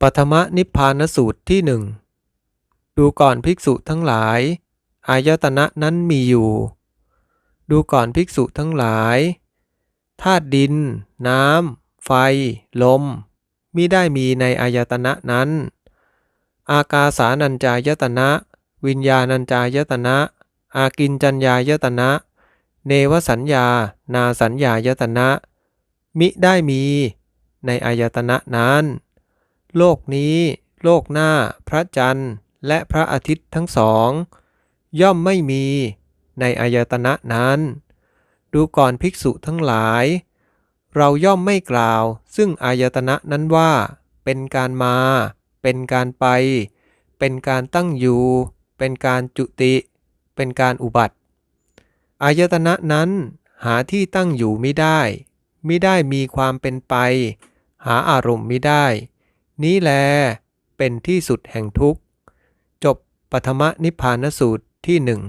ปฐมนิพพานสูตรที่หนึ่งดูก่อนภิกษุทั้งหลาย อายตนะนั้นมีอยู่ ดูก่อนภิกษุทั้งหลายธาตุดิน น้ำ ไฟ ลมมิได้มีในอายตนะนั้น อากาสานัญจายตนะ วิญญาณัญจายตนะ อากินจัญญายตนะ เนวสัญญา นาสัญญายตนะ มิได้มีในอายตนะนั้น โลกนี้ โลกหน้า พระจันทร์ และพระอาทิตย์ทั้งสอง ย่อมไม่มีในอายตนะนั้น ดูก่อนภิกษุทั้งหลาย เราย่อมไม่กล่าว ซึ่งอายตนะนั้นว่า เป็นการมา เป็นการไป เป็นการตั้งอยู่ เป็นการจุติ เป็นการอุบัติ อายตนะนั้นหาที่ตั้งอยู่ไม่ได้ ไม่ได้มีความเป็นไป หาอารมณ์ไม่ได้ นี้แลเป็นที่สุดแห่งทุกข์ จบปฐมนิพพานสูตรที่หนึ่ง